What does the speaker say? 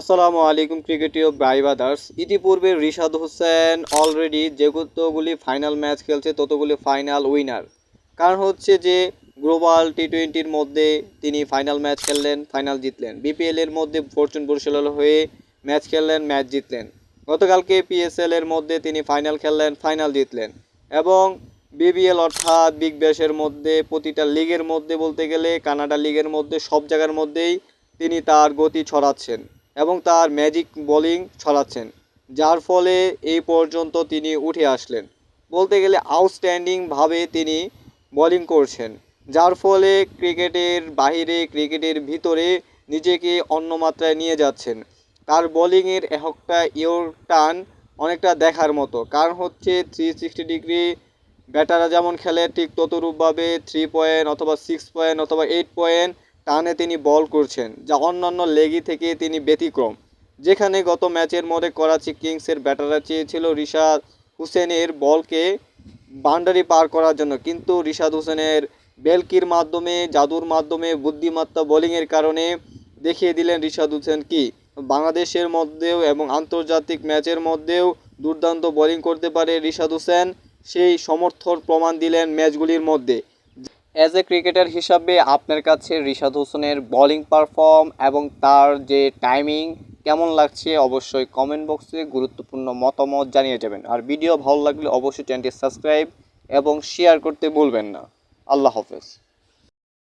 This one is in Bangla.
আসসালামু আলাইকুম ক্রিকেটীয় ভাই ব্রাদার্স ইতিপূর্বে রিশাদ হোসেন অলরেডি যে কতগুলি ফাইনাল ম্যাচ খেলছে, ততগুলি ফাইনাল উইনার কারণ হচ্ছে যে গ্লোবাল টি টোয়েন্টির মধ্যে তিনি ফাইনাল ম্যাচ খেললেন ফাইনাল জিতলেন। বিপিএল এর মধ্যে ফরচুন বরিশাল হয়ে ম্যাচ খেললেন ম্যাচ জিতলেন। গতকালকে পিএসএল এর মধ্যে তিনি ফাইনাল খেললেন ফাইনাল জিতলেন। এবং বিবিএল অর্থাৎ বিগ ব্যাশের মধ্যে, প্রতিটা লিগের মধ্যে বলতে গেলে কানাডা লিগের মধ্যে, সব জায়গার মধ্যেই তিনি তার গতি ছড়াচ্ছেন। এবং তার ম্যাজিক বোলিং ছড়াচ্ছেন, যার ফলে এই পর্যন্ত তিনি উঠে আসলেন। বলতে গেলে আউটস্ট্যান্ডিংভাবে তিনি বোলিং করছেন, যার ফলে ক্রিকেটের বাইরে ক্রিকেটের ভিতরে নিজেকে অন্য মাত্রায় নিয়ে যাচ্ছেন। তার বোলিংয়ের একটা ইয়োর টান অনেকটা দেখার মতো, কারণ হচ্ছে থ্রি সিক্সটি ডিগ্রি ব্যাটাররা যেমন খেলে, ঠিক ততরূপভাবে থ্রি পয়েন্ট অথবা সিক্স পয়েন্ট অথবা এইট পয়েন্ট টানে তিনি বল করছেন, যা অন্যান্য লেগি থেকে তিনি ব্যতিক্রম। যেখানে গত ম্যাচের মধ্যে করাচি কিংসের ব্যাটাররা চেয়েছিল রিশাদ হুসেনের বলকে বাউন্ডারি পার করার জন্য, কিন্তু রিশাদ হোসেনের বেলকির মাধ্যমে, জাদুর মাধ্যমে, বুদ্ধিমত্তা বোলিংয়ের কারণে দেখিয়ে দিলেন রিশাদ হোসেন কি? বাংলাদেশের মধ্যেও এবং আন্তর্জাতিক ম্যাচের মধ্যেও দুর্দান্ত বোলিং করতে পারে রিশাদ হোসেন, সেই সমর্থন প্রমাণ দিলেন ম্যাচগুলির মধ্যে। অ্যাজ এ ক্রিকেটার হিসাবে আপনার কাছে রিশাদ হোসেনের বোলিং পারফর্ম এবং তার যে টাইমিং কেমন লাগছে অবশ্যই কমেন্ট বক্সে গুরুত্বপূর্ণ মতামত জানিয়ে যাবেন। আর ভিডিও ভালো লাগলে অবশ্যই চ্যানেলটি সাবস্ক্রাইব এবং শেয়ার করতে ভুলবেন না। আল্লাহ হাফেজ।